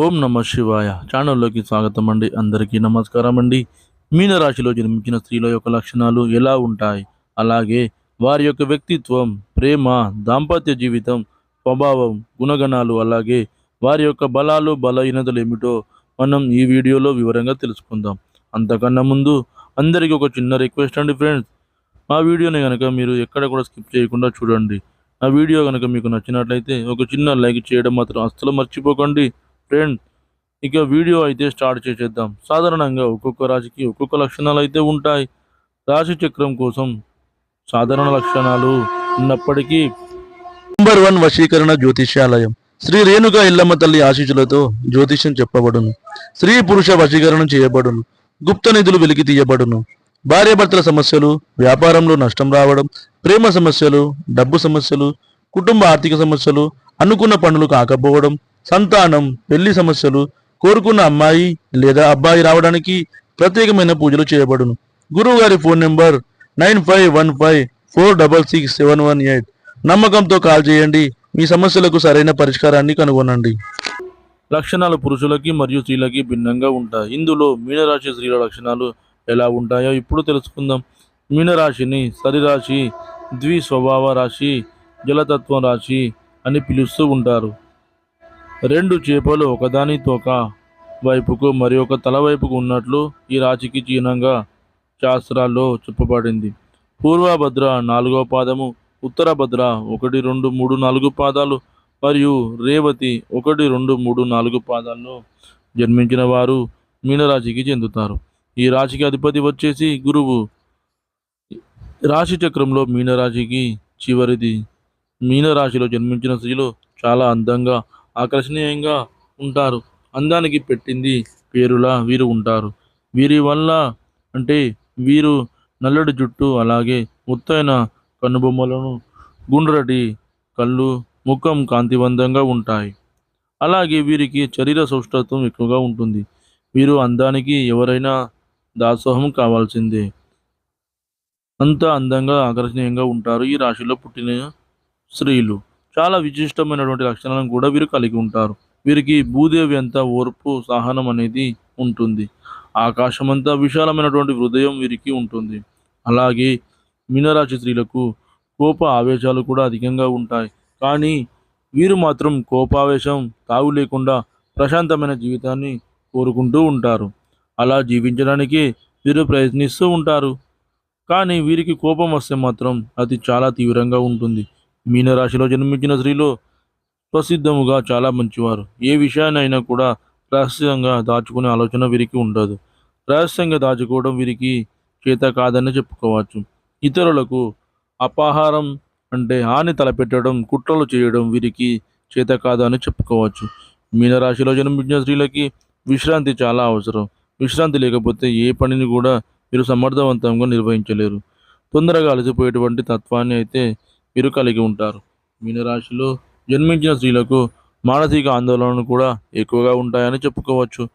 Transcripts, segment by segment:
ఓం నమ శివాయ. ఛానల్లోకి స్వాగతం అండి. అందరికీ నమస్కారం అండి. మీనరాశిలో జన్మించిన స్త్రీల యొక్క లక్షణాలు ఎలా ఉంటాయి? అలాగే వారి యొక్క వ్యక్తిత్వం ప్రేమ దాంపత్య జీవితం స్వభావం గుణగణాలు అలాగే వారి యొక్క బలాలు బలహీనతలు ఏమిటో మనం ఈ వీడియోలో వివరంగా తెలుసుకుందాం. అంతకన్నా ముందు అందరికీ ఒక చిన్న రిక్వెస్ట్ అండి ఫ్రెండ్స్. మా వీడియోని కనుక మీరు ఎక్కడ కూడా స్కిప్ చేయకుండా చూడండి. ఆ వీడియో కనుక మీకు నచ్చినట్లయితే ఒక చిన్న లైక్ చేయడం మాత్రం అస్సలు మర్చిపోకండి. ఫ్రెండ్ ఇక వీడియో అయితే స్టార్ట్ చేసేద్దాం. సాధారణంగా ఒక్కొక్క రాశికి ఒక్కొక్క లక్షణాలు అయితే ఉంటాయి. రాశి చక్రం కోసం సాధారణ లక్షణాలు ఉన్నప్పటికీ నంబర్ వన్ వశీకరణ జ్యోతిష్యాలయం. శ్రీ రేణుక ఇల్లమ్మ తల్లి ఆశీస్సులతో జ్యోతిష్యం చెప్పబడును. స్త్రీ పురుష వశీకరణం చేయబడును. గుప్త నిధులు వెలికి తీయబడును. భార్యాభర్తల సమస్యలు వ్యాపారంలో నష్టం రావడం ప్రేమ సమస్యలు డబ్బు సమస్యలు కుటుంబ ఆర్థిక సమస్యలు అనుకున్న పనులు కాకపోవడం సంతానం పెళ్ళి సమస్యలు కోరుకున్న అమ్మాయి లేదా అబ్బాయి రావడానికి ప్రత్యేకమైన పూజలు చేయబడును. గురువు గారి phone number nine five one five four double six seven one eight. నమ్మకంతో కాల్ చేయండి. మీ సమస్యలకు సరైన పరిష్కారాన్ని కనుగొనండి. లక్షణాలు పురుషులకి మరియు స్త్రీలకి భిన్నంగా ఉంటాయి. ఇందులో మీనరాశి స్త్రీల లక్షణాలు ఎలా ఉంటాయో ఇప్పుడు తెలుసుకుందాం. మీనరాశిని సరిరాశి ద్వి స్వభావ రాశి జలతత్వం రాశి అని పిలుస్తూ ఉంటారు. రెండు చేపలు ఒకదాని తోక వైపుకు మరి ఒక తల వైపుకు ఉన్నట్లు ఈ రాశికి చిహ్నంగా శాస్త్రాల్లో చెప్పబడింది. పూర్వభద్ర నాలుగవ పాదము ఉత్తర భద్ర ఒకటి రెండు మూడు నాలుగు పాదాలు మరియు రేవతి ఒకటి రెండు మూడు నాలుగు పాదాల్లో జన్మించిన వారు మీనరాశికి చెందుతారు. ఈ రాశికి అధిపతి వచ్చేసి గురువు. రాశి చక్రంలో మీనరాశికి చివరిది మీనరాశిలో జన్మించిన స్త్రీలు చాలా అందంగా ఆకర్షణీయంగా ఉంటారు. అందానికి పెట్టింది పేరులా వీరు ఉంటారు. వీరి వల్ల అంటే వీరు నల్లటి జుట్టు అలాగే ముత్తైన కనుబొమ్మలను గుండ్రటి కళ్ళు ముఖం కాంతివంతంగా ఉంటాయి. అలాగే వీరికి శరీర సౌష్ఠత్వం ఎక్కువగా ఉంటుంది. వీరు అందానికి ఎవరైనా దాసోహం కావాల్సిందే. అంత అందంగా ఆకర్షణీయంగా ఉంటారు ఈ రాశిలో పుట్టిన స్త్రీలు. చాలా విశిష్టమైనటువంటి లక్షణాలను కూడా వీరు కలిగి ఉంటారు. వీరికి భూదేవి అంతా ఓర్పు సహనం అనేది ఉంటుంది. ఆకాశమంతా విశాలమైనటువంటి హృదయం వీరికి ఉంటుంది. అలాగే మీనరాశి స్త్రీలకు కోప ఆవేశాలు కూడా అధికంగా ఉంటాయి. కానీ వీరు మాత్రం కోపావేశం తావు లేకుండా ప్రశాంతమైన జీవితాన్ని కోరుకుంటూ ఉంటారు. అలా జీవించడానికి వీరు ప్రయత్నిస్తూ ఉంటారు. కానీ వీరికి కోపం వస్తే మాత్రం అది చాలా తీవ్రంగా ఉంటుంది. మీనరాశిలో జన్మించిన స్త్రీలో ప్రసిద్ధముగా చాలా మంచివారు. ఏ విషయాన్నైనా కూడా రహస్యంగా దాచుకునే ఆలోచన వీరికి ఉండదు. రహస్యంగా దాచుకోవడం వీరికి చేత కాదని చెప్పుకోవచ్చు. ఇతరులకు అపహారం అంటే హాని తలపెట్టడం కుట్రలు చేయడం వీరికి చేత కాదని అని చెప్పుకోవచ్చు. మీనరాశిలో జన్మించిన స్త్రీలకి విశ్రాంతి చాలా అవసరం. విశ్రాంతి లేకపోతే ఏ పనిని కూడా మీరు సమర్థవంతంగా నిర్వహించలేరు. తొందరగా అలసిపోయేటువంటి తత్వాన్ని అయితే వీరు కలిగి ఉంటారు. మీనరాశిలో జన్మించిన స్త్రీలకు మానసిక ఆందోళనలు కూడా ఎక్కువగా ఉంటాయని చెప్పుకోవచ్చు.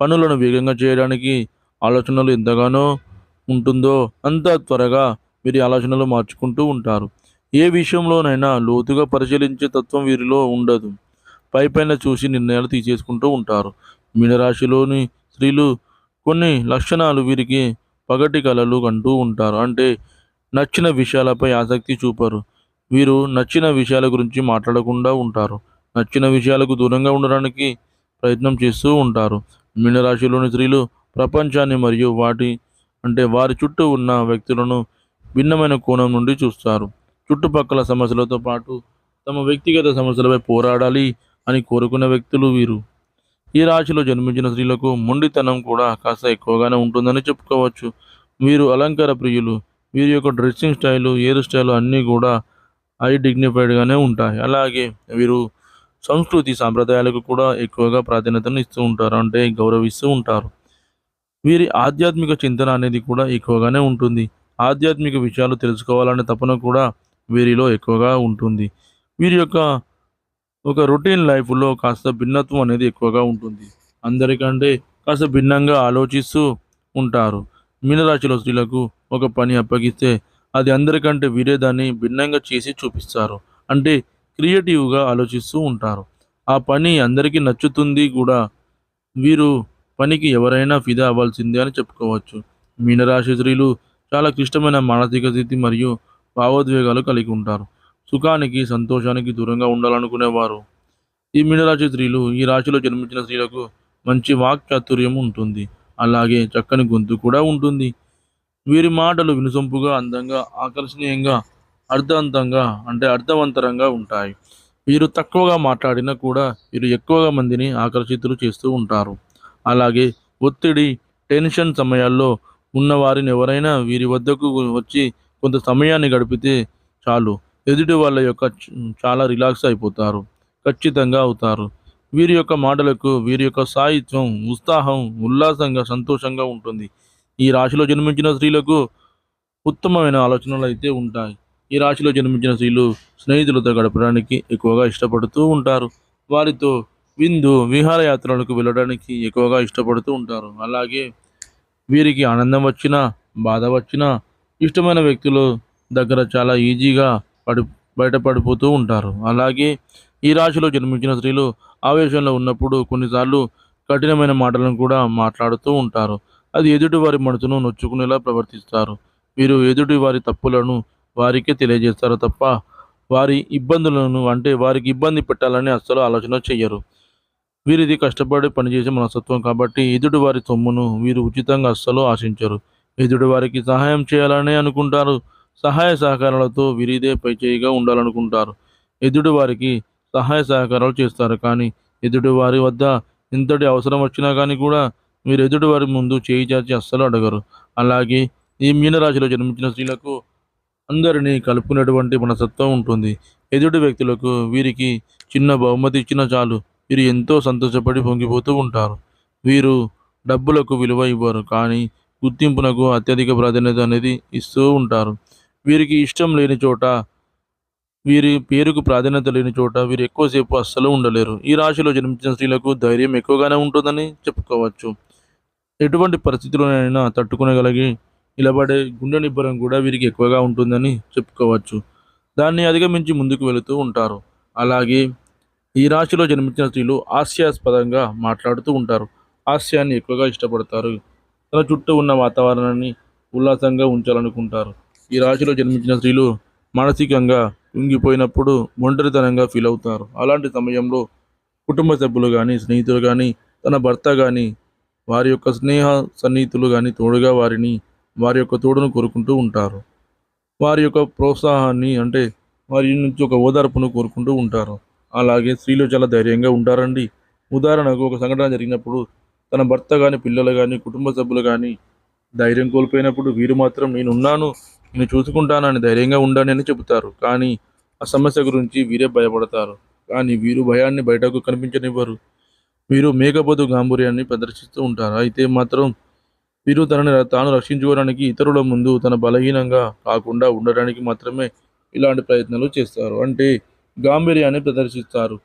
పనులను వేగంగా చేయడానికి ఆలోచనలు ఎంతగానో ఉంటుందో అంత త్వరగా వీరి ఆలోచనలు మార్చుకుంటూ ఉంటారు. ఏ విషయంలోనైనా లోతుగా పరిశీలించే తత్వం వీరిలో ఉండదు. పైపైన చూసి నిర్ణయాలు తీసేసుకుంటూ ఉంటారు. మీనరాశిలోని స్త్రీలు కొన్ని లక్షణాలు వీరికి పగటి కళలు అంటూ ఉంటారు. అంటే నచ్చిన విషయాలపై ఆసక్తి చూపరు. వీరు నచ్చిన విషయాల గురించి మాట్లాడకుండా ఉంటారు. నచ్చిన విషయాలకు దూరంగా ఉండడానికి ప్రయత్నం చేస్తూ ఉంటారు. మీనరాశిలోని స్త్రీలు ప్రపంచాన్ని మరియు వాటి అంటే వారి చుట్టూ ఉన్న వ్యక్తులను భిన్నమైన కోణం నుండి చూస్తారు. చుట్టుపక్కల సమస్యలతో పాటు తమ వ్యక్తిగత సమస్యలపై పోరాడాలి అని కోరుకునే వ్యక్తులు వీరు. ఈ రాశిలో జన్మించిన స్త్రీలకు మొండితనం కూడా కాస్త ఎక్కువగానే ఉంటుందని చెప్పుకోవచ్చు. వీరు అలంకార ప్రియులు. వీరి యొక్క డ్రెస్సింగ్ స్టైలు హెయిర్ స్టైలు అన్నీ కూడా అవి డిగ్నిఫైడ్గానే ఉంటాయి. అలాగే వీరు సంస్కృతి సాంప్రదాయాలకు కూడా ఎక్కువగా ప్రాధాన్యతను ఇస్తూ ఉంటారు. అంటే గౌరవిస్తూ ఉంటారు. వీరి ఆధ్యాత్మిక చింతన అనేది కూడా ఎక్కువగానే ఉంటుంది. ఆధ్యాత్మిక విషయాలు తెలుసుకోవాలనే తపన కూడా వీరిలో ఎక్కువగా ఉంటుంది. వీరి యొక్క ఒక రొటీన్ లైఫ్లో కాస్త భిన్నత్వం అనేది ఎక్కువగా ఉంటుంది. అందరికంటే కాస్త భిన్నంగా ఆలోచిస్తూ ఉంటారు. మీనరాశిలో స్త్రీలకు ఒక పని అప్పగిస్తే అది అందరికంటే వీరే దాన్ని భిన్నంగా చేసి చూపిస్తారు. అంటే క్రియేటివ్గా ఆలోచిస్తూ ఉంటారు. ఆ పని అందరికీ నచ్చుతుంది కూడా. వీరు పనికి ఎవరైనా ఫిదా అవ్వాల్సిందే అని చెప్పుకోవచ్చు. మీనరాశి స్త్రీలు చాలా క్లిష్టమైన మానసిక స్థితి మరియు భావోద్వేగాలు కలిగి ఉంటారు. సుఖానికి సంతోషానికి దూరంగా ఉండాలనుకునేవారు. ఈ మీనరాశి స్త్రీలు ఈ రాశిలో జన్మించిన స్త్రీలకు మంచి వాక్ చాతుర్యం ఉంటుంది. అలాగే చక్కని గొంతు కూడా ఉంటుంది. వీరి మాటలు వినుసొంపుగా అందంగా ఆకర్షణీయంగా అర్థవంతంగా అంటే అర్థవంతరంగా ఉంటాయి. వీరు తక్కువగా మాట్లాడినా కూడా వీరు ఎక్కువగా మందిని ఆకర్షితులు చేస్తూ ఉంటారు. అలాగే ఒత్తిడి టెన్షన్ సమయాల్లో ఉన్నవారిని ఎవరైనా వీరి వద్దకు వచ్చి కొంత సమయాన్ని గడిపితే చాలు. ఎదుటి వాళ్ళ యొక్క చాలా రిలాక్స్ అయిపోతారు. ఖచ్చితంగా అవుతారు. వీరి యొక్క మాటలకు వీరి యొక్క సాహిత్యం ఉత్సాహం ఉల్లాసంగా సంతోషంగా ఉంటుంది. ఈ రాశిలో జన్మించిన స్త్రీలకు ఉత్తమమైన ఆలోచనలు అయితే ఉంటాయి. ఈ రాశిలో జన్మించిన స్త్రీలు స్నేహితులతో గడపడానికి ఎక్కువగా ఇష్టపడుతూ ఉంటారు. వారితో విందు విహారయాత్రలకు వెళ్ళడానికి ఎక్కువగా ఇష్టపడుతూ ఉంటారు. అలాగే వీరికి ఆనందం వచ్చినా బాధ వచ్చినా ఇష్టమైన వ్యక్తులు దగ్గర చాలా ఈజీగా పడి బయటపడిపోతూ ఉంటారు. అలాగే ఈ రాశిలో జన్మించిన స్త్రీలు ఆవేశంలో ఉన్నప్పుడు కొన్నిసార్లు కఠినమైన మాటలను కూడా మాట్లాడుతూ ఉంటారు. అది ఎదుటి వారి మనసును నొచ్చుకునేలా ప్రవర్తిస్తారు. వీరు ఎదుటి వారి తప్పులను వారికే తెలియజేస్తారు తప్ప వారి ఇబ్బందులను అంటే వారికి ఇబ్బంది పెట్టాలని అస్సలు ఆలోచన చెయ్యరు. వీరిది కష్టపడి పనిచేసే మనస్తత్వం కాబట్టి ఎదుటి వారి సొమ్మును వీరు ఉచితంగా అస్సలు ఆశించరు. ఎదుటి వారికి సహాయం చేయాలని అనుకుంటారు. సహాయ సహకారాలతో వీరిదే పైచేయిగా ఉండాలనుకుంటారు. ఎదుటి వారికి సహాయ సహకారాలు చేస్తారు కానీ ఎదుటి వారి వద్ద ఇంతటి అవసరం వచ్చినా కానీ కూడా మీరు ఎదుటి వారి ముందు చేయి చాచి అస్సలు అడగరు. అలాగే ఈ మీనరాశిలో జన్మించిన స్త్రీలకు అందరినీ కలుపుకునేటువంటి మనసత్వం ఉంటుంది. ఎదుటి వ్యక్తులకు వీరికి చిన్న బహుమతి ఇచ్చినా చాలు వీరు ఎంతో సంతోషపడి పొంగిపోతూ ఉంటారు. వీరు డబ్బులకు విలువ ఇవ్వరు కానీ గుర్తింపునకు అత్యధిక ప్రాధాన్యత అనేది ఇస్తూ ఉంటారు. వీరికి ఇష్టం లేని చోట వీరి పేరుకు ప్రాధాన్యత లేని చోట వీరు ఎక్కువసేపు అస్సలు ఉండలేరు. ఈ రాశిలో జన్మించిన స్త్రీలకు ధైర్యం ఎక్కువగానే ఉంటుందని చెప్పుకోవచ్చు. ఎటువంటి పరిస్థితులనైనా తట్టుకునగలిగి నిలబడే గుండె నిబ్బరం కూడా వీరికి ఎక్కువగా ఉంటుందని చెప్పుకోవచ్చు. దాన్ని అధిగమించి ముందుకు వెళుతూ ఉంటారు. అలాగే ఈ రాశిలో జన్మించిన స్త్రీలు హాస్యాస్పదంగా మాట్లాడుతూ ఉంటారు. హాస్యాన్ని ఎక్కువగా ఇష్టపడతారు. తన చుట్టూ ఉన్న వాతావరణాన్ని ఉల్లాసంగా ఉంచాలనుకుంటారు. ఈ రాశిలో జన్మించిన స్త్రీలు మానసికంగా కుంగిపోయినప్పుడు ఒంటరితనంగా ఫీల్ అవుతారు. అలాంటి సమయంలో కుటుంబ సభ్యులు కానీ స్నేహితులు కానీ తన భర్త కానీ వారి యొక్క స్నేహ సన్నిహితులు కానీ తోడుగా వారిని వారి యొక్క తోడును కోరుకుంటూ ఉంటారు. వారి యొక్క ప్రోత్సాహాన్ని అంటే వారి నుంచి ఒక ఓదార్పును కోరుకుంటూ ఉంటారు. అలాగే స్త్రీలు చాలా ధైర్యంగా ఉంటారండి. ఉదాహరణకు ఒక సంఘటన జరిగినప్పుడు తన భర్త కానీ పిల్లలు కానీ కుటుంబ సభ్యులు కానీ ధైర్యం కోల్పోయినప్పుడు వీరు మాత్రం నేను ఉన్నాను నేను చూసుకుంటానని ధైర్యంగా ఉండాలని అని చెబుతారు. కానీ ఆ సమస్య గురించి వీరే భయపడతారు. కానీ వీరు భయాన్ని బయటకు కనిపించనివ్వరు. వీరు మేఘబధు గాంభీర్యాన్ని ప్రదర్శిస్తూ ఉంటారు? అయితే మాత్రం వీరు తనని తాను రక్షించుకోవడానికి ఇతరుల ముందు తన బలహీనంగా కాకుండా ఉండడానికి మాత్రమే ఇలాంటి ప్రయత్నాలు చేస్తారు. అంటే గాంభీర్యాన్ని ప్రదర్శిస్తారు.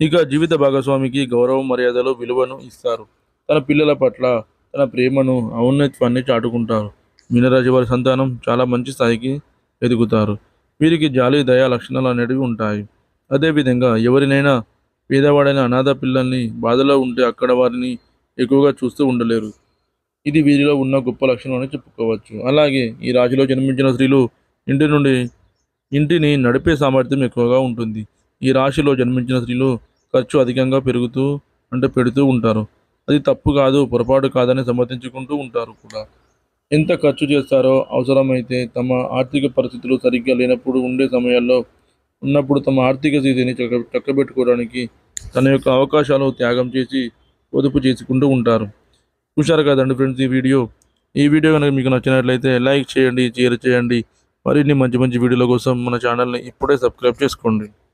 ఇక జీవిత భాగస్వామికి గౌరవం మర్యాదలు విలువను ఇస్తారు. తన పిల్లల పట్ల తన ప్రేమను ఔన్నత్వాన్ని చాటుకుంటారు. మీనరాశి వారి సంతానం చాలా మంచి స్థాయికి ఎదుగుతారు. వీరికి జాలి దయా లక్షణాలు అనేవి ఉంటాయి. అదేవిధంగా ఎవరినైనా పేదవాడైన అనాథ పిల్లల్ని బాధలో ఉంటే అక్కడ వారిని ఎక్కువగా చూస్తూ ఉండలేరు. ఇది వీరిలో ఉన్న గొప్ప లక్షణం అని చెప్పుకోవచ్చు. అలాగే ఈ రాశిలో జన్మించిన స్త్రీలు ఇంటి నుండి ఇంటిని నడిపే సామర్థ్యం ఎక్కువగా ఉంటుంది. ఈ రాశిలో జన్మించిన స్త్రీలు ఖర్చు అధికంగా పెరుగుతూ అంటే పెడుతూ ఉంటారు. అది తప్పు కాదు పొరపాటు కాదని సమర్థించుకుంటూ ఉంటారు కూడా. ఎంత ఖర్చు చేస్తారో అవసరమైతే తమ ఆర్థిక పరిస్థితులు సరిగ్గా లేనప్పుడు ఉండే సమయాల్లో ఉన్నప్పుడు తమ ఆర్థిక స్థితిని చక్క చక్కబెట్టుకోవడానికి తన యొక్క అవకాశాలు త్యాగం చేసి పొదుపు చేసుకుంటూ ఉంటారు. చూశారు కదండి ఫ్రెండ్స్ ఈ వీడియో. ఈ వీడియో కనుక మీకు నచ్చినట్లయితే లైక్ చేయండి షేర్ చేయండి. మరిన్ని మంచి మంచి వీడియోల కోసం మన ఛానల్ని ఇప్పుడే సబ్స్క్రైబ్ చేసుకోండి.